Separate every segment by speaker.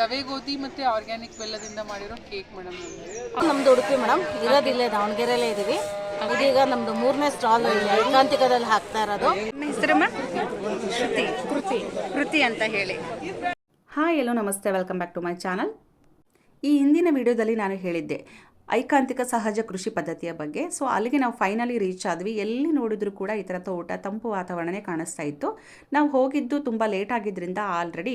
Speaker 1: ರವೆ ಗೋಧಿ ಮತ್ತೆ ಆರ್ಗ್ಯಾನಿಕ್ ಬೆಲ್ಲದಿಂದ ಮಾಡಿರೋ ಕೇಕ್ ಮೇಡಮ್
Speaker 2: ನಮ್ದು ಉಡುಪಿ ಮೇಡಮ್ ಇರೋದಿಲ್ಲ ದಾವಣಗೆರೆಯಲ್ಲೇ ಇದೀವಿ. ಇದೀಗ ನಮ್ದು ಮೂರನೇ ಸ್ಟಾಲ್ ಏಕಾಂತಿಕದಲ್ಲಿ ಹಾಕ್ತಾ ಇರೋದು.
Speaker 3: ಹೆಸರು ಶ್ರುತಿ ಕೃತಿ ಕೃತಿ ಅಂತ ಹೇಳಿ. ಹಾಯ್ ಎಲ್ಲೋ ನಮಸ್ತೆ. Welcome back to my channel ಈ ಹಿಂದಿನ ವಿಡಿಯೋದಲ್ಲಿ ನಾನು ಹೇಳಿದ್ದೆ ಐಕಾಂತಿಕ ಸಹಜ ಕೃಷಿ ಪದ್ಧತಿಯ ಬಗ್ಗೆ. ಸೊ ಅಲ್ಲಿಗೆ ನಾವು ಫೈನಲಿ ರೀಚ್ ಆದ್ವಿ. ಎಲ್ಲಿ ನೋಡಿದ್ರು ಕೂಡ ಈ ಥರ ತೋಟ ತಂಪು ವಾತಾವರಣನೇ ಕಾಣಿಸ್ತಾ ಇತ್ತು. ನಾವು ಹೋಗಿದ್ದು ತುಂಬ ಲೇಟ್ ಆಗಿದ್ದರಿಂದ ಆಲ್ರೆಡಿ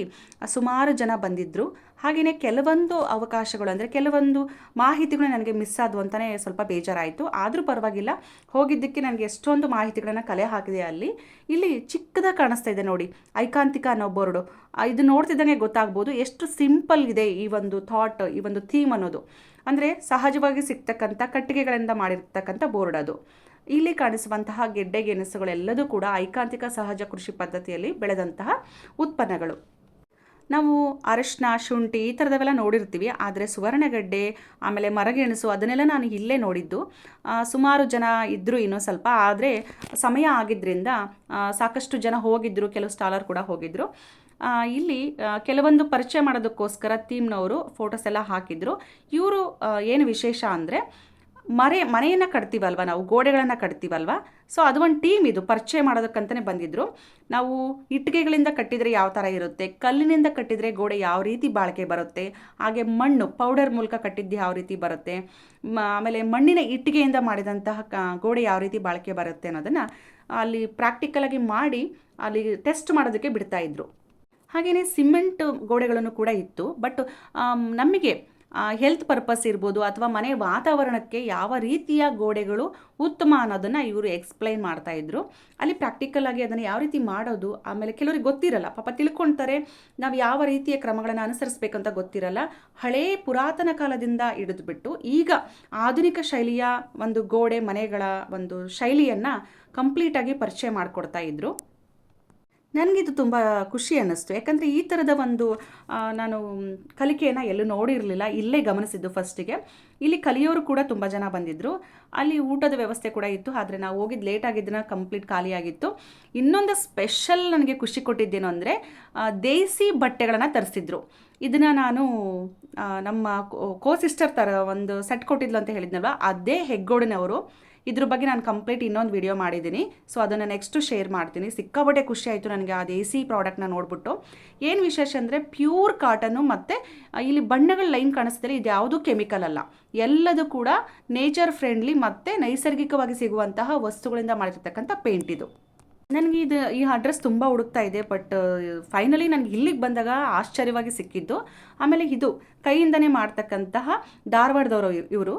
Speaker 3: ಸುಮಾರು ಜನ ಬಂದಿದ್ದರು ಹಾಗೆಯೇ ಕೆಲವೊಂದು ಅವಕಾಶಗಳು ಅಂದರೆ ಕೆಲವೊಂದು ಮಾಹಿತಿಗಳು ನನಗೆ ಮಿಸ್ ಆದವು ಅಂತಲೇ ಸ್ವಲ್ಪ ಬೇಜಾರಾಯಿತು. ಆದರೂ ಪರವಾಗಿಲ್ಲ. ಹೋಗಿದ್ದಕ್ಕೆ ನನಗೆ ಎಷ್ಟೊಂದು ಮಾಹಿತಿಗಳನ್ನು ಕಲೆ ಹಾಕಿದೆ ಅಲ್ಲಿ. ಇಲ್ಲಿ ಚಿಕ್ಕದಾಗಿ ಕಾಣಿಸ್ತಾ ಇದೆ ನೋಡಿ. ಐಕಾಂತಿಕ ಅನ್ನೋ ಬೋರ್ಡು ಇದು ನೋಡ್ತಿದ್ದಂಗೆ ಗೊತ್ತಾಗ್ಬೋದು ಎಷ್ಟು ಸಿಂಪಲ್ ಇದೆ ಈ ಒಂದು ಥಾಟ್ ಈ ಒಂದು ಥೀಮ್ ಅನ್ನೋದು. ಅಂದರೆ ಸಹಜವಾಗಿ ಸಿಗ್ತಕ್ಕಂಥ ಕಟ್ಟಿಗೆಗಳಿಂದ ಮಾಡಿರ್ತಕ್ಕಂಥ ಬೋರ್ಡ್ ಅದು. ಇಲ್ಲಿ ಕಾಣಿಸುವಂತಹ ಗೆಡ್ಡೆ ಗೆಣಸುಗಳೆಲ್ಲದೂ ಕೂಡ ಐಕಾಂತಿಕ ಸಹಜ ಕೃಷಿ ಪದ್ಧತಿಯಲ್ಲಿ ಬೆಳೆದಂತಹ ಉತ್ಪನ್ನಗಳು. ನಾವು ಅರಶಿನ, ಶುಂಠಿ ಈ ಥರದವೆಲ್ಲ ನೋಡಿರ್ತೀವಿ. ಆದರೆ ಸುವರ್ಣಗಡ್ಡೆ, ಆಮೇಲೆ ಮರಗೆಣಸು ಅದನ್ನೆಲ್ಲ ನಾನು ಇಲ್ಲೇ ನೋಡಿದ್ದು. ಸುಮಾರು ಜನ ಇದ್ದರು ಇನ್ನೂ ಸ್ವಲ್ಪ. ಆದರೆ ಸಮಯ ಆಗಿದ್ದರಿಂದ ಸಾಕಷ್ಟು ಜನ ಹೋಗಿದ್ದರು ಕೆಲವು ಸ್ಟಾಲರ್ ಕೂಡ ಹೋಗಿದ್ದರು ಇಲ್ಲಿ ಕೆಲವೊಂದು ಪರಿಚಯ ಮಾಡೋದಕ್ಕೋಸ್ಕರ ಥೀಮ್ನವರು ಫೋಟೋಸ್ ಎಲ್ಲ ಹಾಕಿದ್ರು. ಇವರು ಏನು ವಿಶೇಷ ಅಂದರೆ ಮರೆ, ಮನೆಯನ್ನು ಕಟ್ತೀವಲ್ವ ನಾವು? ಗೋಡೆಗಳನ್ನು ಕಟ್ತೀವಲ್ವ? ಸೊ ಅದು ಒಂದು ಟೀಮ್ ಇದು. ಪರಿಚಯ ಮಾಡೋದಕ್ಕಂತಲೇ ಬಂದಿದ್ದರು ನಾವು ಇಟ್ಟಿಗೆಗಳಿಂದ ಕಟ್ಟಿದರೆ ಯಾವ ಥರ ಇರುತ್ತೆ? ಕಲ್ಲಿನಿಂದ ಕಟ್ಟಿದರೆ ಗೋಡೆ ಯಾವ ರೀತಿ ಬಾಳಿಕೆ ಬರುತ್ತೆ? ಹಾಗೆ ಮಣ್ಣು ಪೌಡರ್ ಮೂಲಕ ಕಟ್ಟಿದ್ದು ಯಾವ ರೀತಿ ಬರುತ್ತೆ? ಆಮೇಲೆ ಮಣ್ಣಿನ ಇಟ್ಟಿಗೆಯಿಂದ ಮಾಡಿದಂತಹ ಗೋಡೆ ಯಾವ ರೀತಿ ಬಾಳಿಕೆ ಬರುತ್ತೆ ಅನ್ನೋದನ್ನು ಅಲ್ಲಿ ಪ್ರಾಕ್ಟಿಕಲಾಗಿ ಮಾಡಿ ಅಲ್ಲಿ ಟೆಸ್ಟ್ ಮಾಡೋದಕ್ಕೆ ಬಿಡ್ತಾ ಇದ್ರು. ಹಾಗೆಯೇ ಸಿಮೆಂಟ್ ಗೋಡೆಗಳನ್ನು ಕೂಡ ಇತ್ತು. ಬಟ್ ನಮಗೆ ಹೆಲ್ತ್ ಪರ್ಪಸ್ ಇರ್ಬೋದು ಅಥವಾ ಮನೆ ವಾತಾವರಣಕ್ಕೆ ಯಾವ ರೀತಿಯ ಗೋಡೆಗಳು ಉತ್ತಮ ಅನ್ನೋದನ್ನು ಇವರು ಎಕ್ಸ್ಪ್ಲೈನ್ ಮಾಡ್ತಾ ಇದ್ರು. ಅಲ್ಲಿ ಪ್ರಾಕ್ಟಿಕಲ್ ಆಗಿ ಅದನ್ನು ಯಾವ ರೀತಿ ಮಾಡೋದು, ಆಮೇಲೆ ಕೆಲವರಿಗೆ ಗೊತ್ತಿರಲ್ಲ. ಪಾಪ ತಿಳ್ಕೊಳ್ತಾರೆ ನಾವು ಯಾವ ರೀತಿಯ ಕ್ರಮಗಳನ್ನು ಅನುಸರಿಸಬೇಕು ಅಂತ ಗೊತ್ತಿರಲ್ಲ. ಹಳೇ ಪುರಾತನ ಕಾಲದಿಂದ ಹಿಡಿದುಬಿಟ್ಟು ಈಗ ಆಧುನಿಕ ಶೈಲಿಯ ಒಂದು ಗೋಡೆ ಮನೆಗಳ ಒಂದು ಶೈಲಿಯನ್ನು ಕಂಪ್ಲೀಟಾಗಿ ಪರಿಚಯ ಮಾಡಿಕೊಡ್ತಾ ಇದ್ರು. ನನಗಿದು ತುಂಬ ಖುಷಿ ಅನ್ನಿಸ್ತು. ಯಾಕಂದರೆ ಈ ಥರದ ಒಂದು ನಾನು ಕಲಿಕೆಯನ್ನು ಎಲ್ಲೂ ನೋಡಿರಲಿಲ್ಲ. ಇಲ್ಲೇ ಗಮನಿಸಿದ್ದು ಫಸ್ಟಿಗೆ ಇಲ್ಲಿ ಕಲಿಯೋರು ಕೂಡ ತುಂಬ ಜನ ಬಂದಿದ್ದರು ಅಲ್ಲಿ ಊಟದ ವ್ಯವಸ್ಥೆ ಕೂಡ ಇತ್ತು. ಆದರೆ ನಾವು ಹೋಗಿದ್ದು ಲೇಟ್ ಆಗಿದ್ದನ್ನ ಕಂಪ್ಲೀಟ್ ಖಾಲಿಯಾಗಿತ್ತು ಇನ್ನೊಂದು ಸ್ಪೆಷಲ್ ನನಗೆ ಖುಷಿ ಕೊಟ್ಟಿದ್ದೇನು ಅಂದರೆ ದೇಸಿ ಬಟ್ಟೆಗಳನ್ನು ತರಿಸಿದ್ರು. ಇದನ್ನು ನಾನು ನಮ್ಮ ಕೋ ಸಿಸ್ಟರ್ ಥರ ಒಂದು ಸೆಟ್ ಕೊಟ್ಟಿದ್ಲು ಅಂತ ಹೇಳಿದ್ನಲ್ವ? ಅದೇ ಹೆಗ್ಗೋಡಿನವರು. ಇದ್ರ ಬಗ್ಗೆ ನಾನು ಕಂಪ್ಲೀಟ್ ಇನ್ನೊಂದು ವಿಡಿಯೋ ಮಾಡಿದ್ದೀನಿ. ಸೊ ಅದನ್ನು ನೆಕ್ಸ್ಟು ಶೇರ್ ಮಾಡ್ತೀನಿ. ಸಿಕ್ಕಾಪಟ್ಟೆ ಖುಷಿ ಆಯಿತು ನನಗೆ ಅದು ಎ ಸಿ ಪ್ರಾಡಕ್ಟ್ನ ನೋಡ್ಬಿಟ್ಟು. ಏನು ವಿಶೇಷ ಅಂದರೆ ಪ್ಯೂರ್ ಕಾಟನ್ನು ಮತ್ತು ಇಲ್ಲಿ ಬಣ್ಣಗಳ ಲೈನ್ ಕಾಣಿಸ್ತಾರೆ ಇದು ಯಾವುದೂ ಕೆಮಿಕಲ್ ಅಲ್ಲ. ಎಲ್ಲದೂ ಕೂಡ ನೇಚರ್ ಫ್ರೆಂಡ್ಲಿ ಮತ್ತು ನೈಸರ್ಗಿಕವಾಗಿ ಸಿಗುವಂತಹ ವಸ್ತುಗಳಿಂದ ಮಾಡಿರ್ತಕ್ಕಂಥ ಪೇಂಟ್ ಇದು. ನನಗೆ ಇದು ಈ ಅಡ್ರೆಸ್ ತುಂಬ ಹುಡುಕ್ತಾ ಇದೆ ಬಟ್ ಫೈನಲಿ ನನಗೆ ಇಲ್ಲಿಗೆ ಬಂದಾಗ ಆಶ್ಚರ್ಯವಾಗಿ ಸಿಕ್ಕಿದ್ದು. ಆಮೇಲೆ ಇದು ಕೈಯಿಂದನೇ ಮಾಡ್ತಕ್ಕಂತಹ ಧಾರವಾಡದವರು ಇವರು.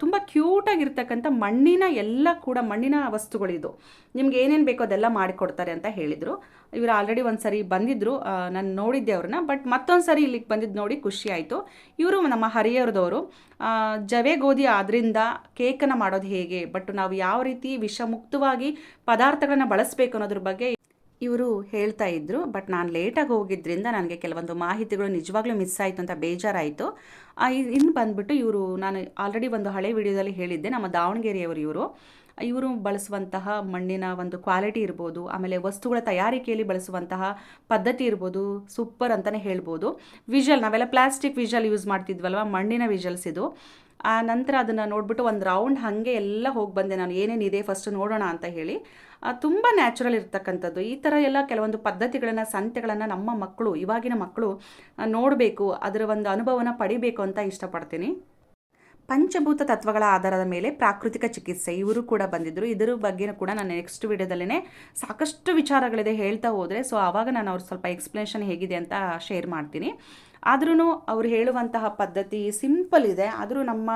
Speaker 3: ತುಂಬ ಕ್ಯೂಟಾಗಿರ್ತಕ್ಕಂಥ ಮಣ್ಣಿನ ಎಲ್ಲ ಕೂಡ ಮಣ್ಣಿನ ವಸ್ತುಗಳಿದು. ನಿಮ್ಗೆ ಏನೇನು ಬೇಕೋ ಅದೆಲ್ಲ ಮಾಡಿಕೊಡ್ತಾರೆ ಅಂತ ಹೇಳಿದರು. ಇವರು ಆಲ್ರೆಡಿ ಒಂದು ಸರಿ ಬಂದಿದ್ದರು ನಾನು ನೋಡಿದ್ದೆ ಅವ್ರನ್ನ ಬಟ್ ಮತ್ತೊಂದು ಸರಿ ಇಲ್ಲಿಗೆ ಬಂದಿದ್ದು ನೋಡಿ ಖುಷಿ ಆಯಿತು. ಇವರು ನಮ್ಮ ಹರಿಯರದವರು ಜವೆ ಗೋಧಿ ಆದ್ರಿಂದ ಕೇಕನ್ನು ಮಾಡೋದು ಹೇಗೆ ಬಟ್ ನಾವು ಯಾವ ರೀತಿ ವಿಷಮುಕ್ತವಾಗಿ ಪದಾರ್ಥಗಳನ್ನ ಬಳಸಬೇಕು ಅನ್ನೋದ್ರ ಬಗ್ಗೆ ಇವರು ಹೇಳ್ತಾ ಇದ್ರು ಬಟ್ ನಾನು ಲೇಟಾಗಿ ಹೋಗಿದ್ದರಿಂದ ನನಗೆ ಕೆಲವೊಂದು ಮಾಹಿತಿಗಳು ನಿಜವಾಗ್ಲೂ ಮಿಸ್ ಆಯಿತು ಅಂತ ಬೇಜಾರಾಯಿತು. ಇನ್ನು ಬಂದ್ಬಿಟ್ಟು ಇವರು, ನಾನು ಆಲ್ರೆಡಿ ಒಂದು ಹಳೆ ವಿಡಿಯೋದಲ್ಲಿ ಹೇಳಿದ್ದೆ, ನಮ್ಮ ದಾವಣಗೆರೆಯವರು ಇವರು. ಇವರು ಬಳಸುವಂತಹ ಮಣ್ಣಿನ ಒಂದು ಕ್ವಾಲಿಟಿ ಇರ್ಬೋದು, ಆಮೇಲೆ ವಸ್ತುಗಳ ತಯಾರಿಕೆಯಲ್ಲಿ ಬಳಸುವಂತಹ ಪದ್ಧತಿ ಇರ್ಬೋದು ಸೂಪರ್ ಅಂತಲೇ ಹೇಳ್ಬೋದು. ವಿಜಲ್ ನಾವೆಲ್ಲ ಪ್ಲಾಸ್ಟಿಕ್ ವಿಜಲ್ ಯೂಸ್ ಮಾಡ್ತಿದ್ವಲ್ವ, ಮಣ್ಣಿನ ವಿಜಲ್ಸ್ ಇದು. ಆ, ನಂತರ ಅದನ್ನು ನೋಡಿಬಿಟ್ಟು ಒಂದು ರೌಂಡ್ ಹಾಗೆ ಎಲ್ಲ ಹೋಗಿ ಬಂದೆ ನಾನು ಏನೇನಿದೆ ಫಸ್ಟ್ ನೋಡೋಣ ಅಂತ ಹೇಳಿ. ತುಂಬ ನ್ಯಾಚುರಲ್ ಇರ್ತಕ್ಕಂಥದ್ದು. ಈ ಥರ ಎಲ್ಲ ಕೆಲವೊಂದು ಪದ್ಧತಿಗಳನ್ನು, ಸಂತೆಗಳನ್ನು ನಮ್ಮ ಮಕ್ಕಳು, ಇವಾಗಿನ ಮಕ್ಕಳು ನೋಡಬೇಕು, ಅದರ ಒಂದು ಅನುಭವನ ಪಡಿಬೇಕು ಅಂತ ಇಷ್ಟಪಡ್ತೀನಿ. ಪಂಚಭೂತ ತತ್ವಗಳ ಆಧಾರದ ಮೇಲೆ ಪ್ರಾಕೃತಿಕ ಚಿಕಿತ್ಸೆ, ಇವರು ಕೂಡ ಬಂದಿದ್ದರು ಇದರ ಬಗ್ಗೆ ಕೂಡ ನಾನು ನೆಕ್ಸ್ಟ್ ವಿಡಿಯೋದಲ್ಲೇ ಸಾಕಷ್ಟು ವಿಚಾರಗಳಿದೆ ಹೇಳ್ತಾ ಹೋದರೆ ಸೊ ಆವಾಗ ನಾನು ಅವ್ರು ಸ್ವಲ್ಪ ಎಕ್ಸ್ಪ್ಲನೇಷನ್ ಹೇಗಿದೆ ಅಂತ ಶೇರ್ ಮಾಡ್ತೀನಿ. ಆದ್ರೂ ಅವ್ರು ಹೇಳುವಂತಹ ಪದ್ಧತಿ ಸಿಂಪಲ್ ಇದೆ. ಆದರೂ ನಮ್ಮ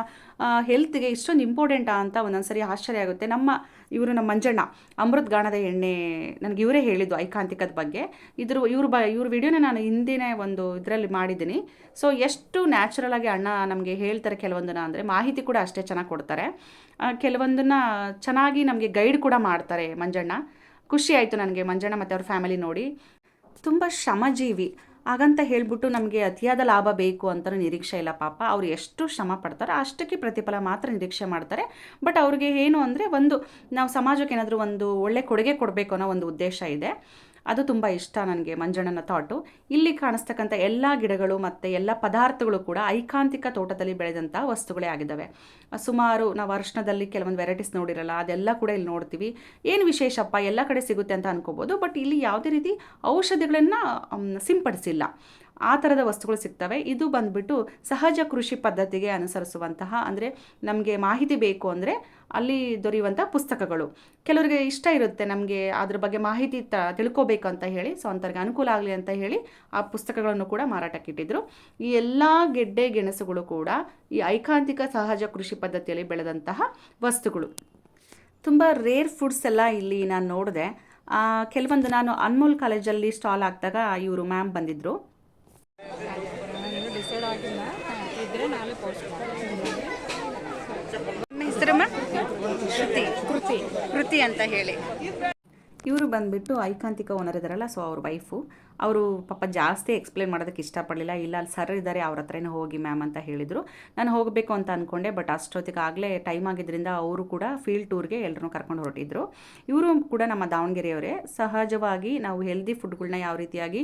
Speaker 3: ಹೆಲ್ತ್ಗೆ ಇಷ್ಟೊಂದು ಇಂಪಾರ್ಟೆಂಟಾ ಅಂತ ಒಂದೊಂದ್ಸರಿ ಆಶ್ಚರ್ಯ ಆಗುತ್ತೆ. ನಮ್ಮ, ಇವರು ನಮ್ಮ ಮಂಜಣ್ಣ, ಅಮೃತ್ ಗಾಣದ ಎಣ್ಣೆ ನನಗೆ ಇವರೇ ಹೇಳಿದ್ದು ಐಕಾಂತಿಕದ ಬಗ್ಗೆ. ಇದ್ರ ಇವ್ರ ಬ, ಇವ್ರ ವಿಡಿಯೋನ ನಾನು ಹಿಂದಿನೇ ಒಂದು ಇದರಲ್ಲಿ ಮಾಡಿದ್ದೀನಿ. ಸೊ ಎಷ್ಟು ನ್ಯಾಚುರಲ್ ಆಗಿ ಅಣ್ಣ ನಮಗೆ ಹೇಳ್ತಾರೆ ಕೆಲವೊಂದನ್ನು ಅಂದರೆ ಮಾಹಿತಿ ಕೂಡ ಅಷ್ಟೇ ಚೆನ್ನಾಗಿ ಕೊಡ್ತಾರೆ. ಕೆಲವೊಂದನ್ನ ಚೆನ್ನಾಗಿ ನಮಗೆ ಗೈಡ್ ಕೂಡ ಮಾಡ್ತಾರೆ ಮಂಜಣ್ಣ. ಖುಷಿ ಆಯಿತು ನನಗೆ ಮಂಜಣ್ಣ ಮತ್ತು ಅವ್ರ ಫ್ಯಾಮಿಲಿ ನೋಡಿ. ತುಂಬ ಶ್ರಮಜೀವಿ. ಹಾಗಂತ ಹೇಳ್ಬಿಟ್ಟು ನಮಗೆ ಅತಿಯಾದ ಲಾಭ ಬೇಕು ಅಂತ ನಿರೀಕ್ಷೆ ಇಲ್ಲ ಪಾಪ. ಅವ್ರು ಎಷ್ಟು ಶ್ರಮ ಪಡ್ತಾರೋ ಅಷ್ಟಕ್ಕೆ ಪ್ರತಿಫಲ ಮಾತ್ರ ನಿರೀಕ್ಷೆ ಮಾಡ್ತಾರೆ. ಬಟ್ ಅವ್ರಿಗೆ ಏನು ಅಂದರೆ ಒಂದು, ನಾವು ಸಮಾಜಕ್ಕೆ ಏನಾದರೂ ಒಂದು ಒಳ್ಳೆ ಕೊಡುಗೆ ಕೊಡಬೇಕು ಅನ್ನೋ ಒಂದು ಉದ್ದೇಶ ಇದೆ. ಅದು ತುಂಬ ಇಷ್ಟ ನನಗೆ ಮಂಜಣ್ಣನ ಥಾಟು ಇಲ್ಲಿ ಕಾಣಿಸ್ತಕ್ಕಂಥ ಎಲ್ಲ ಗಿಡಗಳು ಮತ್ತು ಎಲ್ಲ ಪದಾರ್ಥಗಳು ಕೂಡ ಐಕಾಂತಿಕ ತೋಟದಲ್ಲಿ ಬೆಳೆದಂಥ ವಸ್ತುಗಳೇ ಆಗಿದ್ದಾವೆ. ಸುಮಾರು ನಾವು ಅರ್ಶನದಲ್ಲಿ ಕೆಲವೊಂದು ವೆರೈಟೀಸ್ ನೋಡಿರಲ್ಲ, ಅದೆಲ್ಲ ಕೂಡ ಇಲ್ಲಿ ನೋಡ್ತೀವಿ. ಏನು ವಿಶೇಷಪ್ಪ? ಎಲ್ಲ ಕಡೆ ಸಿಗುತ್ತೆ ಅಂತ ಅನ್ಕೋಬೋದು. ಬಟ್ ಇಲ್ಲಿ ಯಾವುದೇ ರೀತಿ ಔಷಧಿಗಳನ್ನು ಸಿಂಪಡಿಸಿಲ್ಲ. ಆ ಥರದ ವಸ್ತುಗಳು ಸಿಗ್ತವೆ. ಇದು ಬಂದ್ಬಿಟ್ಟು ಸಹಜ ಕೃಷಿ ಪದ್ಧತಿಗೆ ಅನುಸರಿಸುವಂತಹ ಅಂದರೆ ನಮಗೆ ಮಾಹಿತಿ ಬೇಕು ಅಂದರೆ ಅಲ್ಲಿ ದೊರೆಯುವಂಥ ಪುಸ್ತಕಗಳು. ಕೆಲವರಿಗೆ ಇಷ್ಟ ಇರುತ್ತೆ ನಮಗೆ ಅದ್ರ ಬಗ್ಗೆ ಮಾಹಿತಿ ತ ತಿಳ್ಕೊಬೇಕು ಅಂತ ಹೇಳಿ, ಸೊ ಅಂಥವ್ರಿಗೆ ಅನುಕೂಲ ಆಗಲಿ ಅಂತ ಹೇಳಿ ಆ ಪುಸ್ತಕಗಳನ್ನು ಕೂಡ ಮಾರಾಟಕ್ಕಿಟ್ಟಿದ್ರು ಈ ಎಲ್ಲ ಗೆಡ್ಡೆ ಗೆಣಸುಗಳು ಕೂಡ ಈ ಐಕಾಂತಿಕ ಸಹಜ ಕೃಷಿ ಪದ್ಧತಿಯಲ್ಲಿ ಬೆಳೆದಂತಹ ವಸ್ತುಗಳು. ತುಂಬ ರೇರ್ ಫುಡ್ಸ್ ಎಲ್ಲ ಇಲ್ಲಿ ನಾನು ನೋಡಿದೆ. ಕೆಲವೊಂದು ನಾನು ಅನ್ಮೋಲ್ ಕಾಲೇಜಲ್ಲಿ ಸ್ಟಾಲ್ ಹಾಕಿದಾಗ ಇವರು ಮ್ಯಾಮ್ ಬಂದಿದ್ದರು
Speaker 4: ನಿಮ್ಮ ಹೆಸರಮ್ಮ ಶ್ರುತಿ ಕೃತಿ. ಕೃತಿ ಅಂತ ಹೇಳಿ.
Speaker 3: ಇವರು ಬಂದ್ಬಿಟ್ಟು ಐಕಾಂತಿಕ ಓನರ್ ಇದ್ದಾರಲ್ಲ ಸೊ ಅವ್ರ ವೈಫು ಅವರು ಪಾಪ ಜಾಸ್ತಿ ಎಕ್ಸ್ಪ್ಲೇನ್ ಮಾಡೋದಕ್ಕೆ ಇಷ್ಟಪಡಲಿಲ್ಲ. ಇಲ್ಲ ಅಲ್ಲಿ ಸರ್ ಇದ್ದಾರೆ ಅವ್ರ ಹತ್ರನೇ ಹೋಗಿ ಮ್ಯಾಮ್ ಅಂತ ಹೇಳಿದರು. ನಾನು ಹೋಗಬೇಕು ಅಂತ ಅಂದ್ಕೊಂಡೆ ಬಟ್ ಅಷ್ಟೊತ್ತಿಗೆ ಆಗಲೇ ಟೈಮ್ ಆಗಿದ್ದರಿಂದ ಅವರು ಕೂಡ ಫೀಲ್ಡ್ ಟೂರ್ಗೆ ಎಲ್ಲರೂ ಕರ್ಕೊಂಡು ಹೊರಟಿದ್ರು. ಇವರು ಕೂಡ ನಮ್ಮ ದಾವಣಗೆರೆಯವರೇ. ಸಹಜವಾಗಿ ನಾವು ಹೆಲ್ದಿ ಫುಡ್ಗಳನ್ನ ಯಾವ ರೀತಿಯಾಗಿ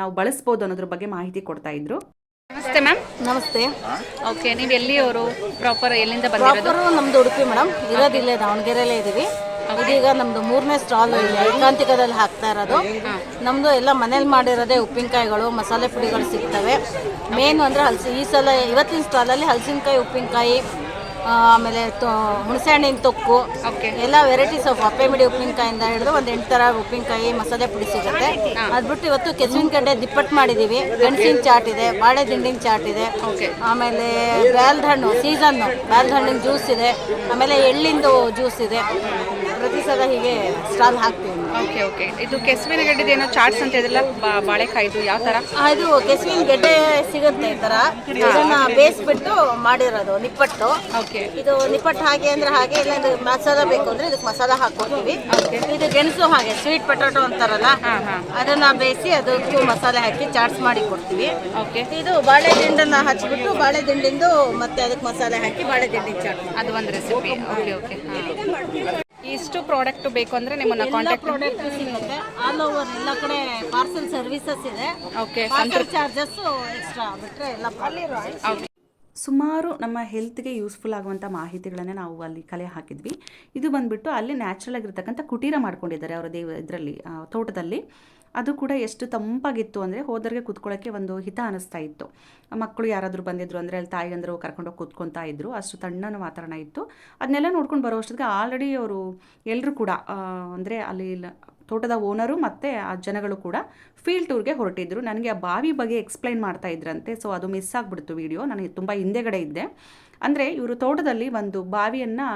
Speaker 3: ನಾವು ಬಳಸ್ಬೋದು ಅನ್ನೋದ್ರ ಬಗ್ಗೆ ಮಾಹಿತಿ ಕೊಡ್ತಾ ಇದ್ರು.
Speaker 4: ನಮಸ್ತೆ ಮ್ಯಾಮ್
Speaker 2: ನಮಸ್ತೆ.
Speaker 4: ಓಕೆ ನೀವು ಎಲ್ಲಿಯವರು? ಪ್ರಾಪರ್ ಎಲ್ಲಿಂದ ಬಂದಿರೋದು?
Speaker 2: ಪ್ರಾಪರು ನಮ್ದು ಉಡುಪಿ ಮೇಡಮ್ ಇರೋದಿಲ್ಲ ದಾವಣಗೆರೆಯಲ್ಲೇ ಇದ್ದೀವಿ ಇದೀಗ ನಮ್ದು ಮೂರನೇ ಸ್ಟಾಲ್ ಏಕಾಂತಿಕದಲ್ಲಿ ಹಾಕ್ತಾ ಇರೋದು. ನಮ್ದು ಎಲ್ಲ ಮನೇಲಿ ಮಾಡಿರೋದೇ ಉಪ್ಪಿನಕಾಯಿಗಳು ಮಸಾಲೆ ಪುಡಿಗಳು ಸಿಗ್ತವೆ. ಮೇನ್ ಅಂದರೆ ಹಲಸಿ ಈ ಸಲ ಇವತ್ತಿನ ಸ್ಟಾಲಲ್ಲಿ ಹಲಸಿನಕಾಯಿ ಉಪ್ಪಿನಕಾಯಿ ಆಮೇಲೆ ಹುಣಸೆ ಹಣ್ಣಿನ ತೊಕ್ಕು. ಎಲ್ಲ ವೆರೈಟೀಸ್ ಆಫ್ ಅಪ್ಪೆಮಿಡಿ ಉಪ್ಪಿನಕಾಯಿಂದ ಹಿಡಿದು ಒಂದು ಎಂಟು ಥರ ಉಪ್ಪಿನಕಾಯಿ ಮಸಾಲೆ ಪುಡಿ ಸಿಗುತ್ತೆ. ಅದ್ಬಿಟ್ಟು ಇವತ್ತು ಕೆಸುವಿನ ಗಡ್ಡೆ ದಿಪ್ಪಟ್ಟು ಮಾಡಿದ್ದೀವಿ ಗಂಟಿನ ಚಾಟ್ ಇದೆ ಬಾಳೆ ದಿಂಡಿನ ಚಾಟ್ ಇದೆ. ಆಮೇಲೆ ಬ್ಯಾಲ್ದ ಹಣ್ಣು ಸೀಸನ್ನು ಬ್ಯಾಲ್ದ ಹಣ್ಣಿನ ಜ್ಯೂಸ್ ಇದೆ. ಆಮೇಲೆ ಎಳ್ಳಿಂದು ಜ್ಯೂಸ್ ಇದೆ. ಪ್ರತಿ ಸಲ ಹೀಗೆ ಸ್ಟಾಲ್ ಹಾಕ್ತೀವಿ
Speaker 4: ಓಕೆ ಓಕೆ ಇದು ಕೆಸುವಿನ ಗಡ್ಡೆದು ಏನೋ ಚಾಟ್ಸ್ ಅಂತ ಇದೆಲ್ಲ ಬಾಳೆಕಾಯಿ ಇದು ಯಾವ
Speaker 2: ತರ? ಇದು ಕೆಸುವಿನ ಗಡ್ಡೆ ಸಿಗುತ್ತೆ ಈ ಥರ ಇದನ್ನ ಬೇಯಿಸ್ಬಿಟ್ಟು ಮಾಡಿರೋದು ನಿಪ್ಪಟ್ಟು.
Speaker 4: ಓಕೆ
Speaker 2: ಇದು ನಿಪ್ಪಟ್ಟು ಹಾಗೆ ಅಂದ್ರೆ ಹಾಗೆ ಇಲ್ಲ ಇದು ಮಸಾಲ ಬೇಕು ಅಂದ್ರೆ ಇದಕ್ಕೆ ಮಸಾಲ ಹಾಕೋತೀವಿ ಇದು ಗೆಣಸು ಹಾಗೆ ಸ್ವೀಟ್ ಪೊಟಾಟೊ ಅಂತಾರಲ್ಲ ಅದನ್ನ ಬೇಯಿಸಿ ಅದಕ್ಕೆ ಮಸಾಲೆ ಹಾಕಿ ಚಾಟ್ಸ್ ಮಾಡಿ ಕೊಡ್ತೀವಿ.
Speaker 4: ಓಕೆ
Speaker 2: ಇದು ಬಾಳೆ ದಿಂಡನ್ನ ಹಚ್ಬಿಟ್ಟು ಬಾಳೆ ದಿಂಡಿಂದು ಮತ್ತೆ ಅದಕ್ಕೆ ಮಸಾಲೆ ಹಾಕಿ ಬಾಳೆ ದಿಂಡಿನ ಚಾಟ್
Speaker 4: ಅದು ಒಂದು ರೆಸಿಪಿ ಓಕೆ ಓಕೆ ಇಷ್ಟು ಪ್ರಾಡಕ್ಟ್ ಬೇಕು ಅಂದರೆ ನಿಮ್ಮನ್ನ ಕಾಂಟ್ಯಾಕ್ಟ್
Speaker 2: ಪ್ರಾಡಕ್ಟ್ ಸಿಗುತ್ತೆ. ಆಲ್ ಓವರ್ ಎಲ್ಲ ಕಡೆ ಪಾರ್ಸಲ್ ಸರ್ವಿಸಸ್ ಇದೆ.
Speaker 4: ಓಕೆ
Speaker 2: ಪಾರ್ಸಲ್ ಚಾರ್ಜಸ್ ಎಕ್ಸ್ಟ್ರಾ ಬಿಟ್ರೆ ಎಲ್ಲ
Speaker 4: ಓಕೆ
Speaker 3: ಸುಮಾರು ನಮ್ಮ ಹೆಲ್ತ್ಗೆ ಯೂಸ್ಫುಲ್ ಆಗುವಂಥ ಮಾಹಿತಿಗಳನ್ನೇ ನಾವು ಅಲ್ಲಿ ಕಲೆ ಹಾಕಿದ್ವಿ. ಇದು ಬಂದ್ಬಿಟ್ಟು ಅಲ್ಲಿ ನ್ಯಾಚುರಲ್ ಆಗಿರ್ತಕ್ಕಂಥ ಕುಟೀರ ಮಾಡ್ಕೊಂಡಿದ್ದಾರೆ ಅವರ ದೇವ ಇದರಲ್ಲಿ ತೋಟದಲ್ಲಿ. ಅದು ಕೂಡ ಎಷ್ಟು ತಂಪಾಗಿತ್ತು ಅಂದರೆ ಹೋದರಿಗೆ ಕೂತ್ಕೊಳ್ಳೋಕ್ಕೆ ಒಂದು ಹಿತ ಅನ್ನಿಸ್ತಾ ಇತ್ತು. ಮಕ್ಕಳು ಯಾರಾದರೂ ಬಂದಿದ್ರು ಅಂದರೆ ಅಲ್ಲಿ ತಾಯಿ ತಾಯಿಯಂದರು ಕರ್ಕೊಂಡೋಗಿ ಕೂತ್ಕೊತಾ ಇದ್ರು. ಅಷ್ಟು ತಣ್ಣನ ವಾತಾವರಣ ಇತ್ತು. ಅದನ್ನೆಲ್ಲ ನೋಡ್ಕೊಂಡು ಬರೋ ಅಷ್ಟೊತ್ತಿಗೆ ಆಲ್ರೆಡಿ ಅವರು ಎಲ್ಲರೂ ಕೂಡ ಅಂದರೆ ಅಲ್ಲಿ ತೋಟದ ಓನರು ಮತ್ತು ಆ ಜನಗಳು ಕೂಡ ಫೀಲ್ಡ್ ಟೂರ್ಗೆ ಹೊರಟಿದ್ರು. ನನಗೆ ಆ ಬಾವಿ ಬಗ್ಗೆ ಎಕ್ಸ್ಪ್ಲೈನ್ ಮಾಡ್ತಾ ಇದ್ರಂತೆ. ಸೊ ಅದು ಮಿಸ್ ಆಗಿಬಿಡ್ತು ವಿಡಿಯೋ ನನಗೆ ತುಂಬ ಹಿಂದೆಗಡೆ ಇದ್ದೆ. ಅಂದರೆ ಇವರು ತೋಟದಲ್ಲಿ ಒಂದು ಬಾವಿಯನ್ನು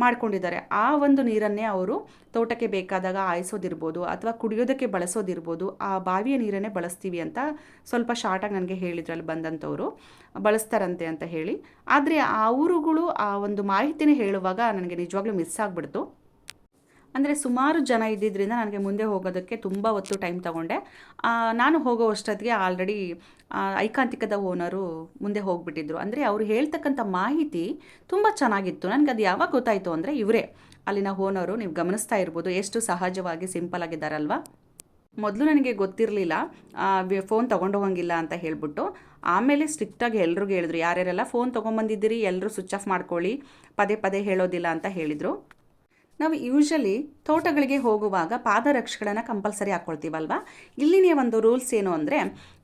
Speaker 3: ಮಾಡ್ಕೊಂಡಿದ್ದಾರೆ. ಆ ಒಂದು ನೀರನ್ನೇ ಅವರು ತೋಟಕ್ಕೆ ಬೇಕಾದಾಗ ಆಯಿಸೋದಿರ್ಬೋದು ಅಥವಾ ಕುಡಿಯೋದಕ್ಕೆ ಬಳಸೋದಿರ್ಬೋದು ಆ ಬಾವಿಯ ನೀರನ್ನೇ ಬಳಸ್ತೀವಿ ಅಂತ ಸ್ವಲ್ಪ ಶಾರ್ಟಾಗಿ ನನಗೆ ಹೇಳಿದ್ರು ಅಲ್ಲಿ ಬಂದಂಥವ್ರು. ಬಳಸ್ತಾರಂತೆ ಅಂತ ಹೇಳಿ. ಆದರೆ ಅವರುಗಳು ಆ ಒಂದು ಮಾಹಿತಿನ ಹೇಳುವಾಗ ನನಗೆ ನಿಜವಾಗ್ಲೂ ಮಿಸ್ ಆಗಿಬಿಡ್ತು. ಅಂದರೆ ಸುಮಾರು ಜನ ಇದ್ದಿದ್ದರಿಂದ ನನಗೆ ಮುಂದೆ ಹೋಗೋದಕ್ಕೆ ತುಂಬ ಹೊತ್ತು ಟೈಮ್ ತಗೊಂಡೆ. ನಾನು ಹೋಗೋ ಅಷ್ಟೊತ್ತಿಗೆ ಆಲ್ರೆಡಿ ಐಕಾಂತಿಕದ ಓನರು ಮುಂದೆ ಹೋಗಿಬಿಟ್ಟಿದ್ರು. ಅಂದರೆ ಅವರು ಹೇಳ್ತಕ್ಕಂಥ ಮಾಹಿತಿ ತುಂಬ ಚೆನ್ನಾಗಿತ್ತು. ನನಗೆ ಅದು ಯಾವಾಗ ಗೊತ್ತಾಯಿತು ಅಂದರೆ ಇವರೇ. ಅಲ್ಲಿನ ಓನರು ನೀವು ಗಮನಿಸ್ತಾ ಇರ್ಬೋದು, ಎಷ್ಟು ಸಹಜವಾಗಿ ಸಿಂಪಲ್ ಆಗಿದ್ದಾರಲ್ವಾ? ಮೊದಲು ನನಗೆ ಗೊತ್ತಿರಲಿಲ್ಲ. ಫೋನ್ ತೊಗೊಂಡೋಗಂಗಿಲ್ಲ ಅಂತ ಹೇಳ್ಬಿಟ್ಟು. ಆಮೇಲೆ ಸ್ಟ್ರಿಕ್ಟಾಗಿ ಎಲ್ರಿಗೂ ಹೇಳಿದ್ರು, ಯಾರ್ಯಾರೆಲ್ಲ ಫೋನ್ ತೊಗೊಂಬಂದಿದ್ದೀರಿ? ಎಲ್ಲರೂ ಸ್ವಿಚ್ ಆಫ್ ಮಾಡ್ಕೊಳ್ಳಿ. ಪದೇ ಪದೇ ಹೇಳೋದಿಲ್ಲ ಅಂತ ಹೇಳಿದರು. ನಾವು ಯೂಶಲಿ ತೋಟಗಳಿಗೆ ಹೋಗುವಾಗ ಪಾದರಕ್ಷೆಗಳನ್ನು ಕಂಪಲ್ಸರಿ ಹಾಕ್ಕೊಳ್ತೀವಲ್ವಾ ಇಲ್ಲಿನೇ ಒಂದು ರೂಲ್ಸ್ ಏನು ಅಂದರೆ,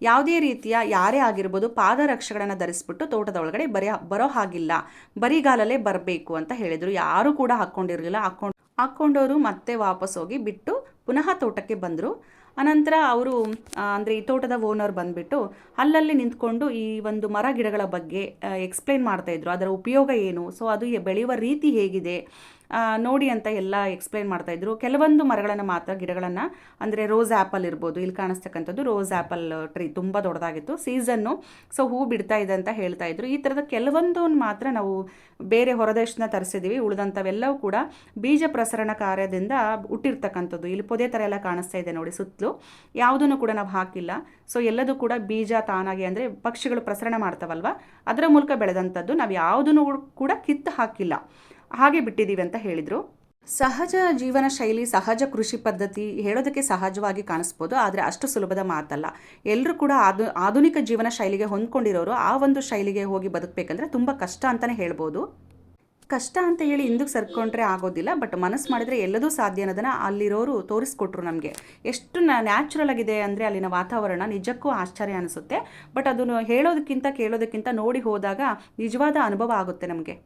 Speaker 3: ಯಾವುದೇ ರೀತಿಯ ಯಾರೇ ಆಗಿರ್ಬೋದು ಪಾದರಕ್ಷೆಗಳನ್ನು ಧರಿಸ್ಬಿಟ್ಟು ತೋಟದ ಒಳಗಡೆ ಬರೀ, ಬರೋ ಹಾಗಿಲ್ಲ. ಬರಿಗಾಲಲ್ಲೇ ಬರಬೇಕು ಅಂತ ಹೇಳಿದರು. ಯಾರೂ ಕೂಡ ಹಾಕ್ಕೊಂಡಿರಲಿಲ್ಲ ಹಾಕ್ಕೊಂಡು ಹಾಕ್ಕೊಂಡವರು ಮತ್ತೆ ವಾಪಸ್ ಹೋಗಿ ಬಿಟ್ಟು ಪುನಃ ತೋಟಕ್ಕೆ ಬಂದರು. ಅನಂತರ ಅವರು ಅಂದರೆ ಈ ತೋಟದ ಓನರ್ ಬಂದುಬಿಟ್ಟು ಅಲ್ಲಲ್ಲಿ ನಿಂತ್ಕೊಂಡು ಈ ಒಂದು ಮರ ಗಿಡಗಳ ಬಗ್ಗೆ ಎಕ್ಸ್ಪ್ಲೈನ್ ಮಾಡ್ತಾಯಿದ್ರು ಅದರ ಉಪಯೋಗ ಏನು? ಸೊ ಅದು ಬೆಳೆಯುವ ರೀತಿ ಹೇಗಿದೆ? ನೋಡಿ ಅಂತ ಎಲ್ಲ ಎಕ್ಸ್ಪ್ಲೈನ್ ಮಾಡ್ತಾಯಿದ್ರು ಕೆಲವೊಂದು ಮರಗಳನ್ನು ಮಾತ್ರ, ಗಿಡಗಳನ್ನು, ಅಂದರೆ ರೋಸ್ ಆ್ಯಪಲ್ ಇರ್ಬೋದು, ಇಲ್ಲಿ ಕಾಣಿಸ್ತಕ್ಕಂಥದ್ದು ರೋಸ್ ಆ್ಯಪಲ್ ಟ್ರೀ ತುಂಬ ದೊಡ್ಡದಾಗಿತ್ತು. ಸೀಸನ್ನು ಸೊ ಹೂ ಬಿಡ್ತಾ ಇದೆ ಅಂತ ಹೇಳ್ತಾ ಇದ್ರು. ಈ ಥರದ ಕೆಲವೊಂದು ಮಾತ್ರ ನಾವು ಬೇರೆ ಹೊರದೇಶನ ತರಿಸಿದ್ದೀವಿ ಉಳಿದಂಥವೆಲ್ಲವೂ ಕೂಡ ಬೀಜ ಪ್ರಸರಣ ಕಾರ್ಯದಿಂದ ಹುಟ್ಟಿರ್ತಕ್ಕಂಥದ್ದು. ಇಲ್ಲಿ ಪೊದೆ ಥರ ಎಲ್ಲ ಕಾಣಿಸ್ತಾ ಇದೆ ನೋಡಿ ಸುತ್ತಲೂ. ಯಾವುದನ್ನು ಕೂಡ ನಾವು ಹಾಕಿಲ್ಲ. ಸೊ ಎಲ್ಲದೂ ಕೂಡ ಬೀಜ ತಾನಾಗಿ ಅಂದರೆ ಪಕ್ಷಿಗಳು ಪ್ರಸರಣ ಮಾಡ್ತಾವಲ್ವ? ಅದರ ಮೂಲಕ ಬೆಳೆದಂಥದ್ದು. ನಾವು ಯಾವುದನ್ನು ಕೂಡ ಕಿತ್ತು ಹಾಕಿಲ್ಲ. ಹಾಗೆ ಬಿಟ್ಟಿದ್ದೀವಿ ಅಂತ ಹೇಳಿದರು. ಸಹಜ ಜೀವನ ಶೈಲಿ, ಸಹಜ ಕೃಷಿ ಪದ್ಧತಿ ಹೇಳೋದಕ್ಕೆ ಸಹಜವಾಗಿ ಕಾಣಿಸ್ಬೋದು, ಆದರೆ ಅಷ್ಟು ಸುಲಭದ ಮಾತಲ್ಲ. ಎಲ್ಲರೂ ಕೂಡ ಆಧು ಆಧುನಿಕ ಜೀವನ ಶೈಲಿಗೆ ಹೊಂದ್ಕೊಂಡಿರೋರು ಆ ಒಂದು ಶೈಲಿಗೆ ಹೋಗಿ ಬದುಕಬೇಕಂದ್ರೆ ತುಂಬ ಕಷ್ಟ ಅಂತಲೇ ಹೇಳ್ಬೋದು. ಕಷ್ಟ ಅಂತ ಹೇಳಿ ಹಿಂದಕ್ಕೆ ಸರ್ಕೊಂಡ್ರೆ ಆಗೋದಿಲ್ಲ ಬಟ್ ಮನಸ್ಸು ಮಾಡಿದರೆ ಎಲ್ಲದೂ ಸಾಧ್ಯ ಅನ್ನೋದನ್ನು ಅಲ್ಲಿರೋರು ತೋರಿಸ್ಕೊಟ್ರು ನಮಗೆ. ಎಷ್ಟು ನ್ಯಾಚುರಲ್ ಆಗಿದೆ ಅಂದರೆ ಅಲ್ಲಿನ ವಾತಾವರಣ ನಿಜಕ್ಕೂ ಆಶ್ಚರ್ಯ ಅನಿಸುತ್ತೆ ಬಟ್ ಅದನ್ನು ಹೇಳೋದಕ್ಕಿಂತ ಕೇಳೋದಕ್ಕಿಂತ ನೋಡಿ ಹೋದಾಗ ನಿಜವಾದ ಅನುಭವ ಆಗುತ್ತೆ ನಮಗೆ.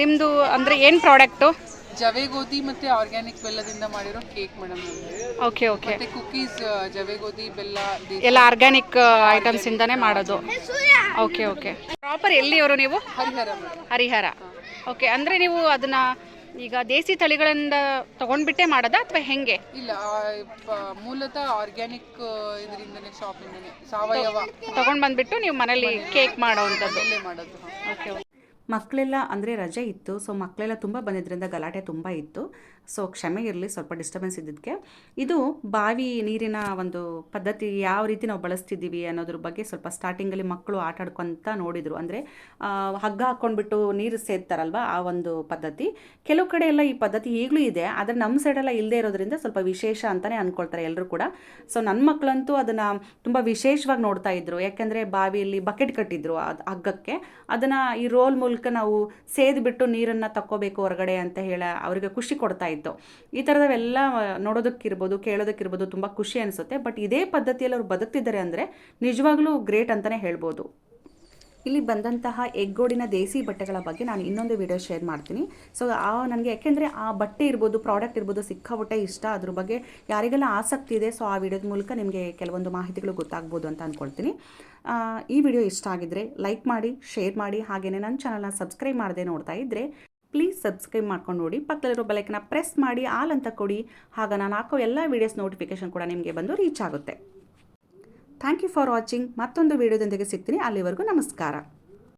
Speaker 4: ನಿಮ್ಮದು ಅಂದರೆ ಏನು ಅಂದ್ರೆ ಏನ್ ಪ್ರಾಡಕ್ಟು
Speaker 1: ಜವೆ ಗೋಧಿ ಮತ್ತೆ ಆರ್ಗ್ಯಾನಿಕ್ ಬೆಲ್ಲದಿಂದ ಮಾಡಿರೋ ಕೇಕ್ ಮೇಡಮ್
Speaker 4: ಓಕೆ ಓಕೆ
Speaker 1: ಮತ್ತೆ ಕುಕೀಸ್ ಜವೆ ಗೋಧಿ ಬೆಲ್ಲ
Speaker 4: ಎಲ್ಲ ಆರ್ಗ್ಯಾನಿಕ್ ಐಟಮ್ಸ್ ಇಂದಾನೇ ಮಾಡೋದು. ಓಕೆ ಓಕೆ ಪ್ರಾಪರ್ ಎಲ್ಲಿಯವರು ನೀವು?
Speaker 1: ಹರಿಹರ
Speaker 4: ಹರಿಹರ. ಓಕೆ ಅಂದ್ರೆ ನೀವು ಅದನ್ನ ಈಗ ದೇಸಿ ತಳಿಗಳಿಂದ ತಗೊಂಡ್ಬಿಟ್ಟೆ ಮಾಡೋದಾ ಅಥವಾ ಹೆಂಗೆ?
Speaker 1: ಇಲ್ಲ ಆ, ಪ- ಮೂಲತಃ ಆರ್ಗ್ಯಾನಿಕ್ ಇದರಿಂದನೇ ಶಾಪಿಂದನೇ ಸಾವಯವ.
Speaker 4: ತಗೊಂಡ್ ಬಂದ್ಬಿಟ್ಟು ನೀವು ಮನೇಲಿ ಕೇಕ್ ಮಾಡೋವಂಥದ್ದು
Speaker 1: ಬೆಲ್ಲೇ ಮಾಡೋದು.
Speaker 4: ಓಕೆ
Speaker 3: ಮಕ್ಕಳೆಲ್ಲ ಅಂದರೆ ರಜೆ ಇತ್ತು. ಸೊ ಮಕ್ಕಳೆಲ್ಲ ತುಂಬ ಬಂದಿದ್ದರಿಂದ ಗಲಾಟೆ ತುಂಬ ಇತ್ತು. ಸೊ ಕ್ಷಮೆ ಇರಲಿ ಸ್ವಲ್ಪ ಡಿಸ್ಟರ್ಬೆನ್ಸ್ ಇದ್ದಿದ್ದಕ್ಕೆ ಇದು ಬಾವಿ ನೀರಿನ ಒಂದು ಪದ್ಧತಿ ಯಾವ ರೀತಿ ನಾವು ಬಳಸ್ತಿದ್ದೀವಿ ಅನ್ನೋದ್ರ ಬಗ್ಗೆ ಸ್ವಲ್ಪ ಸ್ಟಾರ್ಟಿಂಗಲ್ಲಿ ಮಕ್ಕಳು ಆಟ ಆಡ್ಕೊತ ನೋಡಿದರು. ಅಂದರೆ ಹಗ್ಗ ಹಾಕ್ಕೊಂಡ್ಬಿಟ್ಟು ನೀರು ಸೇರ್ತಾರಲ್ವ ಆ ಒಂದು ಪದ್ಧತಿ. ಕೆಲವು ಕಡೆ ಎಲ್ಲ ಈ ಪದ್ಧತಿ ಈಗಲೂ ಇದೆ, ಆದರೆ ನಮ್ಮ ಸೈಡೆಲ್ಲ ಇಲ್ಲದೆ ಇರೋದ್ರಿಂದ ಸ್ವಲ್ಪ ವಿಶೇಷ ಅಂತಲೇ ಅಂದ್ಕೊಳ್ತಾರೆ ಎಲ್ಲರೂ ಕೂಡ. ಸೊ ನನ್ನ ಮಕ್ಕಳಂತೂ ಅದನ್ನು ತುಂಬ ವಿಶೇಷವಾಗಿ ನೋಡ್ತಾ ಇದ್ರು. ಯಾಕೆಂದರೆ ಬಾವಿಯಲ್ಲಿ ಬಕೆಟ್ ಕಟ್ಟಿದ್ರು ಅದು ಹಗ್ಗಕ್ಕೆ. ಅದನ್ನು ಈ ರೋಲ್ ಮೂಲಕ ನಾವು ಸೇದ್ಬಿಟ್ಟು ನೀರನ್ನು ತಕ್ಕೋಬೇಕು ಹೊರಗಡೆ ಅಂತ ಹೇಳಿ ಅವರಿಗೆ ಖುಷಿ ಕೊಡ್ತಾ ಇತ್ತು. ಈ ಥರದವೆಲ್ಲ ನೋಡೋದಕ್ಕಿರ್ಬೋದು, ಕೇಳೋದಕ್ಕಿರ್ಬೋದು ತುಂಬ ಖುಷಿ ಅನಿಸುತ್ತೆ. ಬಟ್ ಇದೇ ಪದ್ಧತಿಯಲ್ಲಿ ಅವರು ಬದುಕ್ತಿದ್ದಾರೆ ಅಂದರೆ ನಿಜವಾಗ್ಲೂ ಗ್ರೇಟ್ ಅಂತಲೇ ಹೇಳ್ಬೋದು. ಇಲ್ಲಿ ಬಂದಂತಹ ಎಗ್ಗೋಡಿನ ದೇಸಿ ಬಟ್ಟೆಗಳ ಬಗ್ಗೆ ನಾನು ಇನ್ನೊಂದು ವಿಡಿಯೋ ಶೇರ್ ಮಾಡ್ತೀನಿ. ಸೊ ಆ, ನನಗೆ ಯಾಕೆಂದರೆ ಆ ಬಟ್ಟೆ ಇರ್ಬೋದು, ಪ್ರಾಡಕ್ಟ್ ಇರ್ಬೋದು ಸಿಕ್ಕಾಪಟ್ಟೆ ಇಷ್ಟ. ಅದ್ರ ಬಗ್ಗೆ ಯಾರಿಗೆಲ್ಲ ಆಸಕ್ತಿ ಇದೆ ಸೊ ಆ ವಿಡಿಯೋದ ಮೂಲಕ ನಿಮಗೆ ಕೆಲವೊಂದು ಮಾಹಿತಿಗಳು ಗೊತ್ತಾಗ್ಬೋದು ಅಂತ ಅಂದ್ಕೊಳ್ತೀನಿ ಈ ವಿಡಿಯೋ ಇಷ್ಟ ಆಗಿದ್ರೆ ಲೈಕ್ ಮಾಡಿ, ಶೇರ್ ಮಾಡಿ. ಹಾಗೆಯೇ ನನ್ನ ಚಾನಲ್ನ ಸಬ್ಸ್ಕ್ರೈಬ್ ಮಾಡದೆ ನೋಡ್ತಾ ಇದ್ದರೆ ಪ್ಲೀಸ್ ಸಬ್ಸ್ಕ್ರೈಬ್ ಮಾಡ್ಕೊಂಡು ನೋಡಿ. ಪಕ್ಕದಲ್ಲಿರೋ ಬೆಲೈಕನ್ನ ಪ್ರೆಸ್ ಮಾಡಿ ಆಲ್ ಅಂತ ಕೊಡಿ. ಆಗ ನಾನು ಹಾಕೋ ಎಲ್ಲ ವೀಡಿಯೋಸ್ ನೋಟಿಫಿಕೇಶನ್ ಕೂಡ ನಿಮಗೆ ಬಂದು ರೀಚ್ ಆಗುತ್ತೆ. ಥ್ಯಾಂಕ್ ಯು ಫಾರ್ ವಾಚಿಂಗ್ ಮತ್ತೊಂದು ವಿಡಿಯೋದೊಂದಿಗೆ ಸಿಗ್ತೀನಿ. ಅಲ್ಲಿವರೆಗೂ ನಮಸ್ಕಾರ.